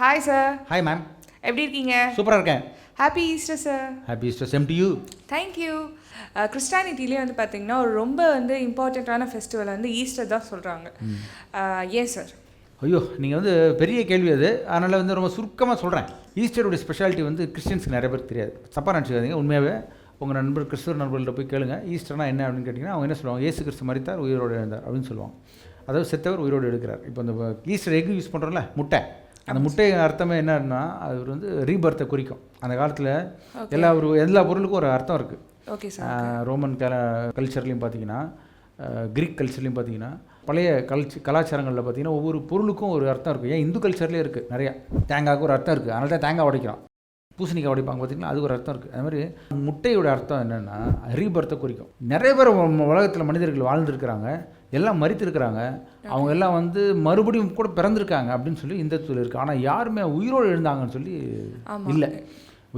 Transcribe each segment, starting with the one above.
Hi sir hi ma'am எப்படி இருக்கீங்க? சூப்பராக இருக்கேன். Happy Easter sir happy Easter same to you thank you கிறிஸ்டானிட்டிலே வந்து பார்த்தீங்கன்னா ஒரு ரொம்ப வந்து இம்பார்ட்டண்ட்டான ஃபெஸ்டிவல் வந்து ஈஸ்டர் தான் சொல்கிறாங்க ஏன் சார் ஐயோ நீங்கள் வந்து பெரிய கேள்வி அது. அதனால் வந்து ரொம்ப சுருக்கமாக சொல்கிறேன் ஈஸ்டருடைய ஸ்பெஷாலிட்டி வந்து கிறிஸ்டியன்ஸ்க்கு நிறைய பேருக்கு தெரியாது. தப்பாக நினச்சிக்காதீங்க உண்மையாகவே உங்கள் நண்பர் கிறிஸ்துவ நண்பர்கள்ட்ட போய் கேளுங்க. ஈஸ்டர்னா என்ன அப்படின்னு கேட்டிங்கன்னா அவங்க என்ன சொல்லுவாங்க? இயேசு கிறிஸ்து மரித்தார் உயிரோடு எழுந்தார் அப்படின்னு சொல்லுவாங்க. அதாவது செத்தவர் உயிரோடு எடுக்கிறார். இப்போ இந்த ஈஸ்டர் எக் யூஸ் பண்ணுறோம்ல முட்டை. அந்த முட்டை அர்த்தமே என்னன்னா அது வந்து ரீபர்த்தை குறிக்கும். அந்த காலத்தில் எல்லா ஒரு எல்லா பொருளுக்கும் ஒரு அர்த்தம் இருக்குது ஓகே சார் ரோமன் கல கல்ச்சர்லேயும் பார்த்தீங்கன்னா கிரீக் கல்ச்சர்லையும் பார்த்தீங்கன்னா பழைய கல்ச்சு கலாச்சாரங்களில் பார்த்தீங்கன்னா ஒவ்வொரு பொருளுக்கும் ஒரு அர்த்தம் இருக்குது ஏன் இந்து கல்ச்சர்லேயே இருக்குது நிறையா. தேங்காய்க்கு ஒரு அர்த்தம் இருக்குது அதனால தான் தேங்காய் உடைக்கிறோம். பூசணிக்காய் உடைப்பாங்க பார்த்தீங்கன்னா அதுக்கு ஒரு அர்த்தம் இருக்குது அது மாதிரி முட்டையோட அர்த்தம் என்னென்னா ரீபர்த்தை குறிக்கும். நிறைய பேர் உலகத்தில் மனிதர்கள் வாழ்ந்துருக்கிறாங்க. எல்லாம் மறித்திருக்கிறாங்க. அவங்க எல்லாம் வந்து மறுபடியும் கூட பிறந்திருக்காங்க அப்படின்னு சொல்லி இந்துத்துவத்தில் இருக்குது ஆனால் யாருமே உயிரோடு எழுந்தாங்கன்னு சொல்லி இல்லை.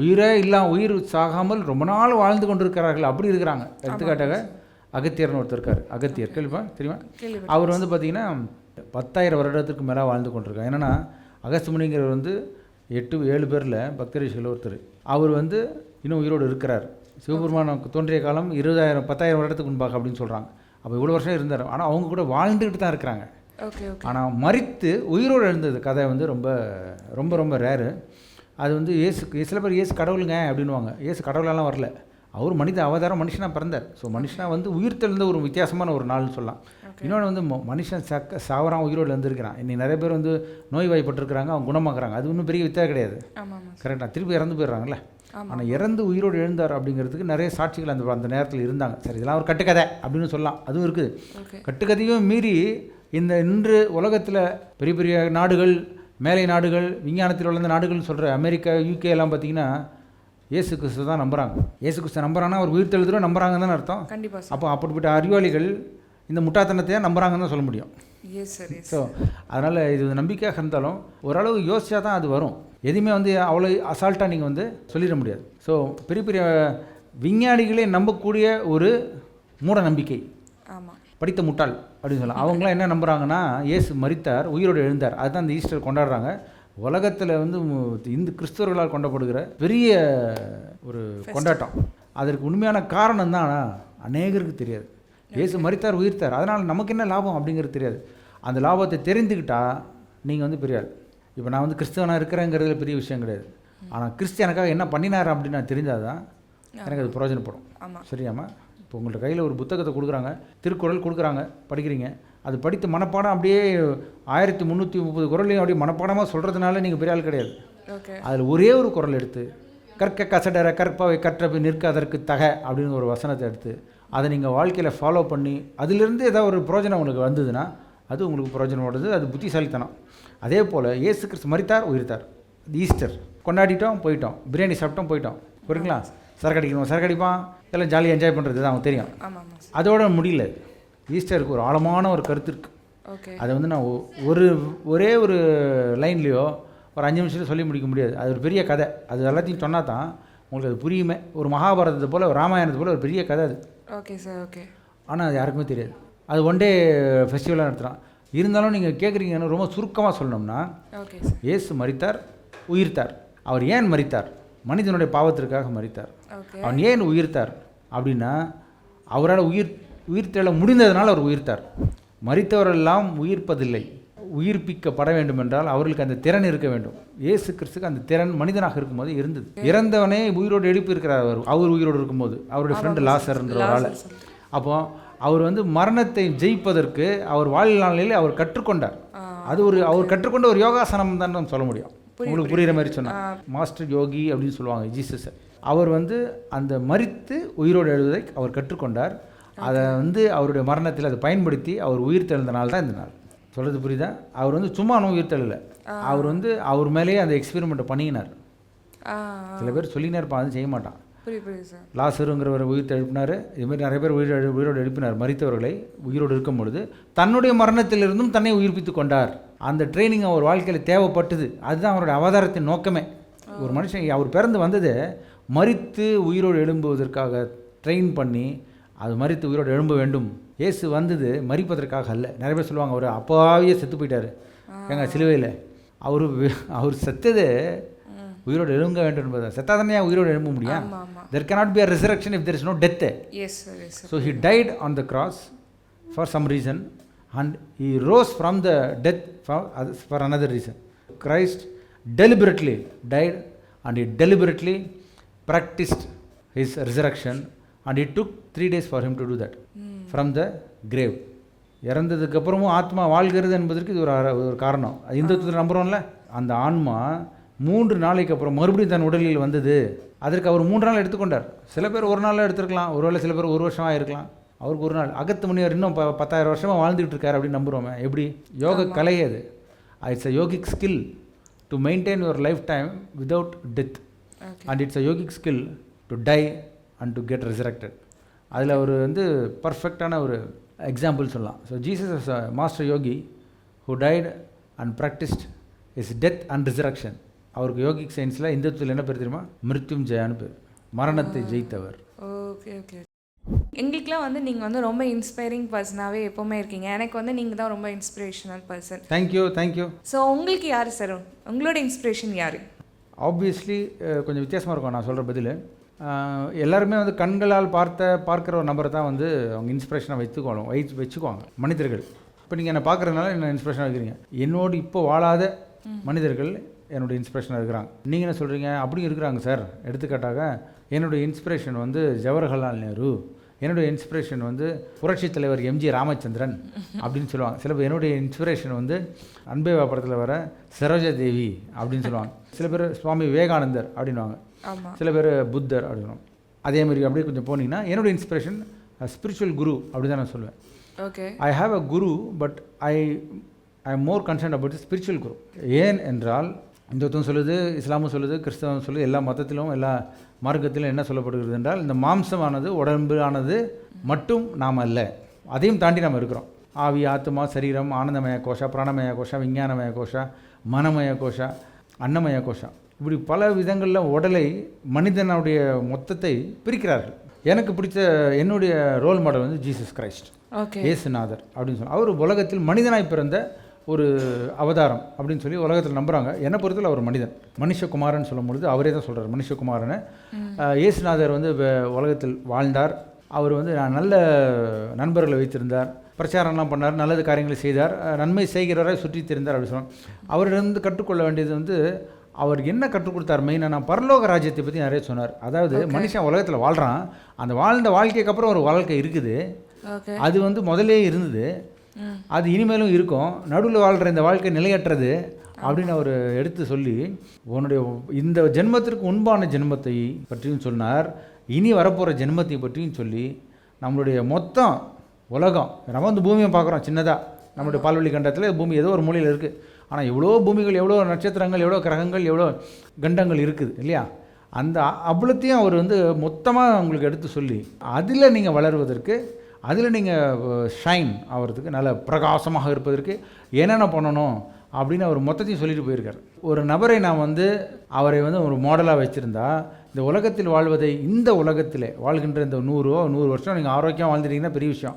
உயிரே இல்லாம உயிர் சாகாமல் ரொம்ப நாள் வாழ்ந்து கொண்டிருக்கிறார்கள். அப்படி இருக்கிறாங்க. எடுத்துக்காட்டாக அகத்தியர்னு ஒருத்தர் இருக்கார். அகத்தியர் கேள்விப்பா? தெரியுமா? அவர் வந்து பார்த்தீங்கன்னா பத்தாயிரம் வருடத்துக்கு மேலே வாழ்ந்து கொண்டிருக்கார். என்னன்னா அகஸ்துமுனிங்கிறவர் வந்து எட்டு ஏழு பேரில் பக்தரிஷிகள் ஒருத்தர். அவர் வந்து இன்னும் உயிரோடு இருக்கிறார். சிவபெருமானுக்கு தோன்றிய காலம் இருபதாயிரம் பத்தாயிரம் வருடத்துக்கு முன்பாக அப்படின்னு சொல்கிறாங்க அப்போ இவ்வளோ வருஷம் இருந்தார். ஆனால் அவங்க கூட வாழ்ந்துக்கிட்டு தான் இருக்கிறாங்க. ஆனால் மறித்து உயிரோடு எழுந்தது. கதை வந்து ரொம்ப ரொம்ப ரொம்ப ரேரு அது வந்து இயேசு சில பேர் இயேசு கடவுளுங்க அப்படின்னுவாங்க. இயேசு கடவுளெல்லாம் வரல. அவர் மனித அவதாரம் மனுஷனாக பிறந்தார். ஸோ மனுஷனாக வந்து உயிர் தெழுந்த ஒரு வித்தியாசமான ஒரு நாள்னு சொல்லலாம். இன்னொன்று வந்து மனுஷன் சக்க சாவரான் உயிரோடு எழுந்திருக்கிறான். இன்னைக்கு நிறைய பேர் வந்து நோய்வாய்ப்பட்டிருக்கிறாங்க. அவங்க குணமாக்குறாங்க. அது ஒன்றும் பெரிய வித்தியாசம் கிடையாது. கரெக்டாக திருப்பி இறந்து போயிடுறாங்கல்ல? ஆமாம். ஆனால் இறந்து உயிரோடு எழுந்தார் அப்படிங்கிறதுக்கு நிறைய சாட்சிகள் அந்த அந்த நேரத்தில் இருந்தாங்க. சரி இதெல்லாம் ஒரு கட்டுக்கதை அப்படின்னு சொல்லலாம். அதுவும் இருக்குது. கட்டுக்கதையும் மீறி இந்த இன்று உலகத்தில் பெரிய பெரிய நாடுகள் மேலை நாடுகள் விஞ்ஞானத்தில் வளர்ந்த நாடுகள்னு சொல்கிற அமெரிக்கா யூகே எல்லாம் பார்த்தீங்கன்னா இயேசு கிறிஸ்து தான் நம்புகிறாங்க இயேசு கிறிஸ்து நம்புறாங்கன்னா அவர் உயிர் தெழுதுறோம் நம்புறாங்கன்னு தானே அர்த்தம்? கண்டிப்பாக அப்போ அப்படிப்பட்ட அறிவாளிகள் இந்த முட்டாத்தனத்தையே நம்புறாங்கன்னு தான் சொல்ல முடியும். ஸோ அதனால் இது நம்பிக்கையாக இருந்தாலும் ஓரளவு யோசிச்சா தான் அது வரும். எதுவுமே வந்து அவ்வளோ அசால்ட்டாக நீங்கள் வந்து சொல்லிட முடியாது. ஸோ பெரிய பெரிய விஞ்ஞானிகளே நம்பக்கூடிய ஒரு மூட நம்பிக்கை. ஆமாம் படித்த முட்டாள் அப்படின்னு சொல்லலாம். அவங்களாம் என்ன நம்புறாங்கன்னா இயேசு மரித்தார் உயிரோடு எழுந்தார். அதுதான் இந்த ஈஸ்டர் கொண்டாடுறாங்க. உலகத்தில் வந்து இந்து கிறிஸ்தவர்களால் கொண்டாடப்படுகிற பெரிய ஒரு கொண்டாட்டம். அதற்கு உண்மையான காரணம் தான் அநேகருக்கு தெரியாது. இயேசு மரித்தார் உயிர்த்தார். அதனால் நமக்கு என்ன லாபம் அப்படிங்கிறது தெரியாது. அந்த லாபத்தை தெரிந்துக்கிட்டா நீங்கள் வந்து பெரிய ஆள். இப்போ நான் வந்து கிறிஸ்தவனாக இருக்கிறேங்கிறதுல பெரிய விஷயம் கிடையாது. ஆனால் கிறிஸ்து எனக்காக என்ன பண்ணினார் அப்படின்னு நான் தெரிஞ்சால் தான் எனக்கு அது பிரயோஜனப்படும். சரியாம்மா? இப்போ உங்கள்ட்ட கையில் ஒரு புத்தகத்தை கொடுக்குறாங்க. திருக்குறள் கொடுக்குறாங்க. படிக்கிறீங்க. அது படித்து மனப்பாடம் அப்படியே ஆயிரத்தி முந்நூற்றி முப்பது குரலையும் அப்படியே மனப்பாடமாக சொல்கிறதுனால நீங்கள் பெரிய ஆள் கிடையாது. அதில் ஒரே ஒரு குரல் எடுத்து கற்க கசடர கற்பவை கற்றபி நிற்க அதற்கு தக அப்படின்னு ஒரு வசனத்தை எடுத்து அதை நீங்கள் வாழ்க்கையில் ஃபாலோ பண்ணி அதிலிருந்து ஏதாவது ஒரு பிரயோஜனம் உங்களுக்கு வந்ததுன்னா அது உங்களுக்கு பிரயோஜனப்படுது அது புத்திசாலித்தனம். அதே போல் இயேசு கிறிஸ்து மரித்தார் உயிர்த்தார். ஈஸ்டர். கொண்டாடிட்டோம் போயிட்டோம். பிரியாணி சாப்பிட்டோம் போயிட்டோம். புரியுங்களா சரக்கு அடிக்கணும்? சரக்கு அடிப்பான். எல்லாம் ஜாலியாக என்ஜாய் பண்ணுறது தான் அவங்களுக்கு தெரியும் அதோட முடியல. ஈஸ்டருக்கு ஒரு ஆழமான ஒரு கருத்து இருக்குது ஓகே. அதை வந்து நான் ஒரு ஒரே ஒரு லைன்லேயோ ஒரு அஞ்சு நிமிஷத்தில் சொல்லி முடிக்க முடியாது. அது ஒரு பெரிய கதை. அது எல்லாத்தையும் சொன்னா தான் உங்களுக்கு அது புரியுமே. ஒரு மகாபாரதத்தை போல் ஒரு ராமாயணத்தை போல் ஒரு பெரிய கதை அது. Okay sir. ஓகே. ஆனால் அது யாருக்குமே தெரியாது. அது ஒன் டே ஃபெஸ்டிவலாக நடத்துகிறான் இருந்தாலும் நீங்கள் கேட்குறீங்கன்னு ரொம்ப சுருக்கமாக சொல்லணும்னா இயேசு மரித்தார் உயிர்த்தார். அவர் ஏன் மரித்தார்? மனிதனுடைய பாவத்திற்காக மரித்தார். ஓகே அவன் ஏன் உயிர்த்தார்? அப்படின்னா அவரால் உயிர் உயிர்த்தெழ முடிந்ததனால் அவர் உயிர்த்தார். மரித்தவரெல்லாம் உயிர்ப்பதில்லை. உயிர்ப்பிக்கப்பட வேண்டும் என்றால் அவர்களுக்கு அந்த திறன் இருக்க வேண்டும். இயேசு கிறிஸ்துக்கு அந்த திறன் மனிதனாக இருக்கும்போது இருந்தது. இறந்தவனே உயிரோடு எழுப்பி இருக்கிறார் அவர். அவர் உயிரோடு இருக்கும்போது. அவருடைய ஃப்ரெண்டு லாசர்ன்ற ஒரு ஆள் அப்போ அவர் வந்து மரணத்தை ஜெயிப்பதற்கு அவர் வாழ்நாளிலே அவர் கற்றுக்கொண்டார். அது ஒரு அவர் கற்றுக்கொண்ட ஒரு யோகாசனம் தான் நம்ம சொல்ல முடியும். உங்களுக்கு புரியுற மாதிரி சொன்னா. மாஸ்டர் யோகி அப்படின்னு சொல்லுவாங்க ஜீசஸ் அவர் வந்து அந்த மரித்து உயிரோடு எழுதுவதை அவர் கற்றுக்கொண்டார். அதை வந்து அவருடைய மரணத்தில் அதை பயன்படுத்தி அவர் உயிர் தெழுந்த நாள் தான் இந்த நாள். சொல்கிறது புரியுதா? அவர் வந்து சும்மா ஒன்றும் உயிர் தெழல. அவர் வந்து அவர் மேலேயே அந்த எக்ஸ்பெரிமெண்ட்டை பண்ணினார். சில பேர் சொல்லினே இருப்பான் அது செய்ய மாட்டான். லாசருங்கிறவர் உயிர் எழுப்பினார். இதுமாதிரி நிறைய பேர் உயிர் உயிரோடு எழுப்பினார். மரித்தவர்களை உயிரோடு இருக்கும் பொழுது தன்னுடைய மரணத்திலிருந்தும் தன்னை உயிர்ப்பித்து கொண்டார். அந்த ட்ரைனிங் அவர் வாழ்க்கையில் தேவைப்பட்டது. அதுதான் அவருடைய அவதாரத்தின் நோக்கமே. ஒரு மனுஷன் அவர் பிறந்து வந்தது மரித்து உயிரோடு எழும்புவதற்காக ட்ரெயின் பண்ணி அது மரித்து உயிரோடு எழும்ப வேண்டும். இயேசு வந்தது மரிப்பதற்காக அல்ல. நிறைய பேர் சொல்லுவாங்க அவர் அப்பாவே செத்து போயிட்டாரு. எங்க சிலுவையில். அவர் அவர் செத்தது உயிரோடு எழுங்க வேண்டும் என்பது செத்தா தானே உயிரோடு எழும்ப முடியும் there cannot be a resurrection if there is no death yes sir yes sir so he died on the cross for some reason and he rose from the death for, oth- for another reason christ deliberately died and he deliberately practiced his resurrection and it took three days for him to do that from the grave இறந்ததுக்கு அப்புறமும் ஆத்மா வாழ்கிறது என்பதற்கு இது ஒரு ஒரு காரணம் இந்துத்துவத்தில் நம்புகிறோம்ல அந்த ஆன்மா மூன்று நாளைக்கு அப்புறம் மறுபடியும் தன் உடலில் வந்தது. அதற்கு அவர் மூன்று நாள் எடுத்துக்கொண்டார். சில பேர் ஒரு நாளில் எடுத்துருக்கலாம். ஒருவேளை சில பேர் ஒரு வருஷமாக இருக்கலாம் அவருக்கு ஒரு நாள். அகத்து முனிவர் இன்னும் ப பத்தாயிரம் வருஷமாக வாழ்ந்துகிட்டு இருக்காரு அப்படின்னு நம்புகிறோமே எப்படி? யோக கலை அது. It's a yogic skill to maintain your life time without death and it's a yogic skill to die and to get resurrected. அதில் ஒரு வந்து பர்ஃபெக்டான ஒரு எக்ஸாம்பிள் சொல்லலாம். So Jesus is master yogi who died and practised is death and resurrection அவருக்கு yogic சயின்ஸில் இந்துத்துவத்தில் என்ன பேர் தெரியுமா? மிருத்யும் ஜெயான்னு பேர். மரணத்தை ஜெயித்தவர். Okay okay. எங்களுக்குலாம் வந்து நீங்கள் வந்து ரொம்ப இன்ஸ்பைரிங் பர்சனாகவே எப்போவுமே இருக்கீங்க. எனக்கு வந்து நீங்கள் தான் ரொம்ப inspirational person thank you thank you so உங்களுக்கு யார் சார் உங்களோட இன்ஸ்பிரேஷன் யார்? ஆப்வியஸ்லி கொஞ்சம் வித்தியாசமாக இருக்கும் நான் சொல்கிற பதில். எல்லாருமே வந்து கண்களால் பார்த்த பார்க்குற ஒரு நபரை தான் வந்து அவங்க இன்ஸ்பிரேஷனாக வைத்துக்கணும் வை வச்சுக்குவாங்க மனிதர்கள். இப்போ நீங்கள் என்னை பார்க்குறதுனால என்ன இன்ஸ்பிரேஷனாக வைக்கிறீங்க? என்னோடு இப்போ வாழாத மனிதர்கள் என்னோட இன்ஸ்பிரேஷனாக இருக்கிறாங்க நீங்கள் என்ன சொல்கிறீங்க அப்படி இருக்கிறாங்க சார். எடுத்துக்காட்டாக என்னுடைய இன்ஸ்பிரேஷன் வந்து ஜவஹர்லால் நேரு. என்னுடைய இன்ஸ்பிரேஷன் வந்து புரட்சித் தலைவர் எம்ஜி ராமச்சந்திரன் அப்படின்னு சொல்லுவாங்க. சில பேர் என்னுடைய இன்ஸ்பிரேஷன் வந்து அன்பேவா படத்தில் வர சரோஜா தேவி அப்படின்னு சொல்லுவாங்க. சில பேர் சுவாமி விவேகானந்தர் அப்படின்வாங்க சில பேர் புத்தர் அப்படின்னுவாங்க. அதே மாதிரி அப்படியே கொஞ்சம் போனீங்கன்னா என்னோட இன்ஸ்பிரேஷன் ஸ்பிரிச்சுவல் குரு அப்படி தான் நான் சொல்லுவேன். Okay. I have a guru but I I am more concern about spiritual guru ஏன் என்றால் இந்துத்துவம் சொல்லுது இஸ்லாமும் சொல்லுது கிறிஸ்தவம் சொல்லுது எல்லா மதத்திலும் எல்லா மார்க்கத்திலும் என்ன சொல்லப்படுகிறது என்றால் இந்த மாம்சமானது உடம்பானது மட்டும் நாம் அல்ல. அதையும் தாண்டி நாம் இருக்கிறோம். ஆவி ஆத்மா சரீரம் ஆனந்தமய கோஷா பிராணமய கோஷா விஞ்ஞானமய கோஷா மனமய கோஷா அன்னமய கோஷா. இப்படி பல விதங்களில் உடலை மனிதனுடைய மொத்தத்தை பிரிக்கிறார்கள். எனக்கு பிடிச்ச என்னுடைய ரோல் மாடல் வந்து ஜீசஸ் கிரைஸ்ட் ஓகே இயேசுநாதர் அப்படின்னு சொல்லி அவர் உலகத்தில் மனிதனாய் பிறந்த ஒரு அவதாரம் அப்படின்னு சொல்லி உலகத்தில் நம்புகிறாங்க என்னை பொறுத்தவரை அவர் மனிதன். மனுஷகுமாரன் சொல்லும் பொழுது அவரே தான் சொல்கிறார் மனுஷகுமாரனை. இயேசுநாதர் வந்து உலகத்தில் வாழ்ந்தார். அவர் வந்து நான் நல்ல நண்பர்களை வைத்திருந்தார். பிரச்சாரம்லாம் பண்ணார் நல்லது காரியங்களை செய்தார். நன்மை செய்கிறவரை சுற்றி திரிந்தார் அப்படின்னு சொன்னார் அவரிடந்து கற்றுக்கொள்ள வேண்டியது வந்து அவர் என்ன கற்றுக் கொடுத்தார் மெயினாக நான் பரலோக ராஜ்யத்தை பற்றி நிறைய சொன்னார். அதாவது மனுஷன் உலகத்தில் வாழ்கிறான் அந்த வாழ்ந்த வாழ்க்கைக்கு அப்புறம் ஒரு வாழ்க்கை இருக்குது. அது வந்து முதல்லே இருந்தது. அது இனிமேலும் இருக்கும். நடுவில் வாழ்கிற இந்த வாழ்க்கை நிலையற்றது அப்படின்னு அவர் எடுத்து சொல்லி உன்னுடைய இந்த ஜென்மத்திற்கு முன்பான ஜென்மத்தை பற்றியும் சொன்னார். இனி வரப்போகிற ஜென்மத்தை பற்றியும் சொல்லி நம்மளுடைய மொத்தம் உலகம் நம்ம வந்து பூமியை பார்க்குறோம் சின்னதாக நம்மளுடைய பால்வெளி கண்டத்தில் பூமி ஏதோ ஒரு மூலையில் இருக்குது ஆனால் எவ்வளோ பூமிகள் எவ்வளோ நட்சத்திரங்கள் எவ்வளோ கிரகங்கள் எவ்வளோ கண்டங்கள் இருக்குது இல்லையா? அந்த அவ்வளோத்தையும் அவர் வந்து மொத்தமாக உங்களுக்கு எடுத்து சொல்லி அதில் நீங்கள் வளருவதற்கு அதில் நீங்கள் ஷைன் ஆகிறதுக்கு நல்ல பிரகாசமாக இருப்பதற்கு என்னென்ன பண்ணணும் அப்படின்னு அவர் மொத்தத்தையும் சொல்லிட்டு போயிருக்கார். ஒரு நபரை நான் வந்து அவரை வந்து ஒரு மாடலாக வச்சுருந்தா இந்த உலகத்தில் வாழ்வதை இந்த உலகத்திலே வாழ்கின்ற இந்த நூறோ நூறு வருஷம் நீங்கள் ஆரோக்கியம் வாழ்ந்துட்டீங்கன்னா பெரிய விஷயம்.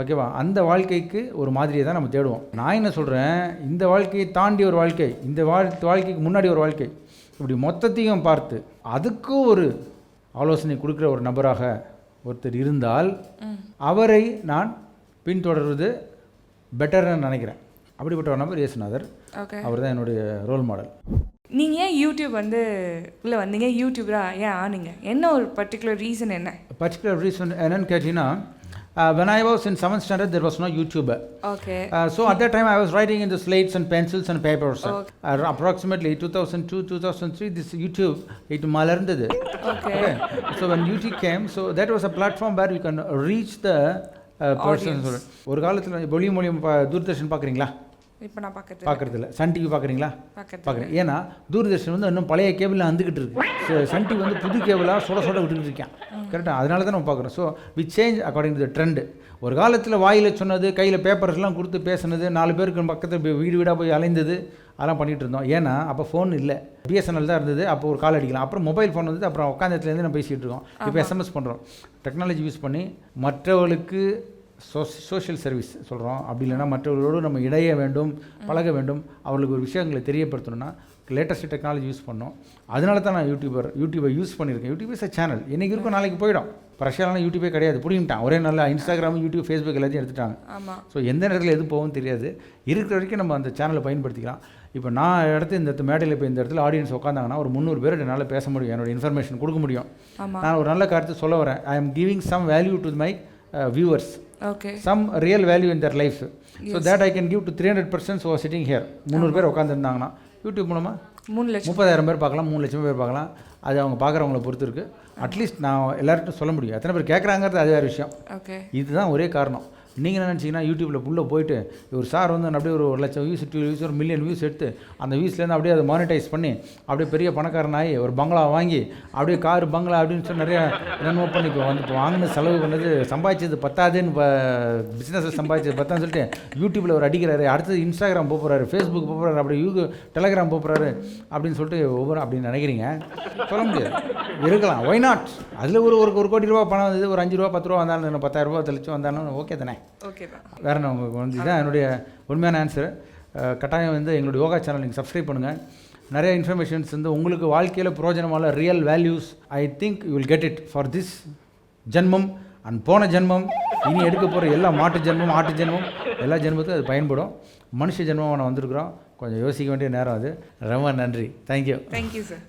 ஓகேவா அந்த வாழ்க்கைக்கு ஒரு மாதிரியை தான் நம்ம தேடுவோம். நான் என்ன சொல்கிறேன் இந்த வாழ்க்கையை தாண்டி ஒரு வாழ்க்கை இந்த வாழ் வாழ்க்கைக்கு முன்னாடி ஒரு வாழ்க்கை இப்படி மொத்தத்தையும் பார்த்து அதுக்கும் ஒரு ஆலோசனை கொடுக்குற ஒரு நபராக ஒருத்தர் இருந்தால் அவரை நான் பின்தொடர்வது பெட்டர்னு நினைக்கிறேன். அப்படிப்பட்ட ஒரு நபர் இயேசுநாதர். அவர் தான் என்னுடைய ரோல் மாடல் நீங்கள் ஏன் யூடியூப் வந்து உள்ளே வந்தீங்க? யூடியூபரா ஏன் ஆனீங்க? என்ன ஒரு பர்டிகுலர் ரீசன் என்ன? பர்டிகுலர் ரீசன் என்னன்னு கேட்டிங்கன்னா when I was in seventh standard there was no YouTuber okay Uh, so at that time, I was writing in the slates and pencils and papers. Uh, approximately 2002, 2003, this YouTube, it malarndadu. Okay Okay. So when YouTube came, so that was a platform where you can reach the uh, person. ஒரு காலத்தில் ஒளி மூலியம் பா தூர்தர்ஷன் பார்க்குறீங்களா இப்போ நான் பார்க்கறது பார்க்குறதில்ல Sun TV பார்க்குறீங்களா பார்க்கறது பார்க்குறேன் ஏன்னா தூர்தர்ஷன் வந்து இன்னும் பழைய கேபிளில் வந்துக்கிட்டு இருக்கு. சன் டிவி வந்து புது கேபிளாக சுட சுட விட்டுக்கிட்டு இருக்கேன். கரெக்டாக அதனால தான் நம்ம பார்க்குறோம் so we change according to the trend ஒரு காலத்தில் வாயில் சொன்னது கையில் பேப்பர்ஸ்லாம் கொடுத்து பேசுனது நாலு பேருக்கு பக்கத்தில் வீடு வீடாக போய் அலைந்தது அதெல்லாம் பண்ணிகிட்டு இருந்தோம். ஏன்னா அப்போ ஃபோன் இல்லை. பிஎஸ்என்எல் தான் இருந்தது. அப்போ ஒரு கால் அடிக்கலாம். அப்புறம் மொபைல் ஃபோன் வந்து அப்புறம் உட்காந்தத்துலேருந்து நம்ம பேசிகிட்டு இருக்கோம். இப்போ எஸ்எம்எஸ் பண்ணுறோம் டெக்னாலஜி யூஸ் பண்ணி மற்றவர்களுக்கு சோஷியல் சர்வீஸ் சொல்கிறோம் அப்படி இல்லைன்னா மற்றவர்களோடு நம்ம இடைய வேண்டும் பழக வேண்டும். அவர்களுக்கு ஒரு விஷயங்களை தெரியப்படுத்தணும்னா லேட்டஸ்ட் டெக்னாலஜி யூஸ் பண்ணோம். அதனால தான் நான் யூடியூபர் யூடியூபை யூஸ் பண்ணியிருக்கேன். யூடியூப் இஸ் அ சேனல் இன்றைக்கி இருக்கும் நாளைக்கு போயிடும். ரஷ்யாலாம் யூடியூபே கிடையாது. பிடிங்கிட்டான். ஒரே நல்ல இன்ஸ்டாகிராம் யூடியூப் ஃபேஸ்புக் எல்லாத்தையும் எடுத்துட்டாங்க. ஸோ எந்த நேரத்தில் எது போகும் தெரியாது. இருக்கிற வரைக்கும் நம்ம அந்த சேனலை பயன்படுத்திக்கலாம். இப்போ நான் இடத்து இந்த மேடையில் இப்போ இந்த இடத்துல ஆடியன்ஸ் உட்காந்தாங்கன்னா ஒரு முந்நூறு பேர் என்னால் பேச முடியும். என்னோட இன்ஃபர்மேஷன் கொடுக்க முடியும். நான் ஒரு நல்ல கருத்து சொல்ல வரேன். I am giving some value to my viewers okay some real value in their life so that I can give to three hundred percent oh sitting here முந்நூறு பேர் உட்காந்துருந்தாங்கன்னா யூடியூப் மூலமாக மூணு லட்சம். முப்பதாயிரம் பேர் பார்க்கலாம் மூணு லட்சம் பேர் பார்க்கலாம். அது அவங்க பார்க்குறவங்கள பொறுத்து இருக்குது அட்லீஸ்ட் நான் எல்லார்ட்டும் சொல்ல முடியும். எத்தனை பேர் கேட்குறாங்கிறது அது வேறு விஷயம். ஓகே இதுதான் ஒரே காரணம். நீங்கள் என்ன நினச்சிங்கன்னா யூடியூப்பில் உள்ளே போயிட்டு ஒரு சார் வந்து அப்படியே ஒரு ஒரு லட்சம் வியூஸ் டூ வியூஸ் ஒரு மில்லியன் வியூஸ் எடுத்து அந்த வியூஸ்லேருந்து அப்படியே அதை மானிட்டைஸ் பண்ணி அப்படியே பெரிய பணக்காரனாகி ஒரு பங்களா வாங்கி அப்படியே கார் பங்களா அப்படின்னு சொல்லி நிறைய என்னென்னமோ பண்ணி இப்போ வந்து வாங்கின செலவு பண்ணது சம்பாதிச்சது பத்தாதுன்னு இப்போ பிஸ்னஸில் சம்பாதிச்சது பத்தான்னு சொல்லிட்டு யூடியூப்பில் ஒரு அடிக்கிறாரு. அடுத்தது இன்ஸ்டாகிராம் போகிறாரு ஃபேஸ்புக் போகிறாரு அப்படி யூ டெலகிராம் போகிறாரு அப்படின்னு சொல்லிட்டு ஒவ்வொரு அப்படின்னு நினைக்கிறீங்க? சொல்ல முடியாது. இருக்கலாம். ஒய் நாட் அதில் ஒரு ஒரு ஒரு கோடி ரூபா பணம் வந்தது ஒரு அஞ்சு ரூபா பத்து ரூபா வந்தாலும் பத்தாயிரம் ரூபா தெளிச்சு வந்தாலும் ஓகே தானே? ஓகே தான் வேற என்ன உங்களுக்கு வந்து இதுதான் என்னுடைய உண்மையான ஆன்சர் கட்டாயம் வந்து எங்களுடைய யோகா சேனல் நீங்கள் சப்ஸ்கிரைப் பண்ணுங்கள் நிறைய இன்ஃபர்மேஷன்ஸ் வந்து உங்களுக்கு வாழ்க்கையில் பிரயோஜனமான real values I think you will get it for this ஜென்மம் அண்ட் போன ஜென்மம் இனி எடுக்க போகிற எல்லா மாட்டு ஜென்மம் ஆட்டு ஜென்மம் எல்லா ஜென்மத்துக்கும் அது பயன்படும். மனுஷ ஜென்மம் நான் வந்திருக்கிறோம். கொஞ்சம் யோசிக்க வேண்டிய நேரம் அது. ரொம்ப நன்றி. Thank you thank you sir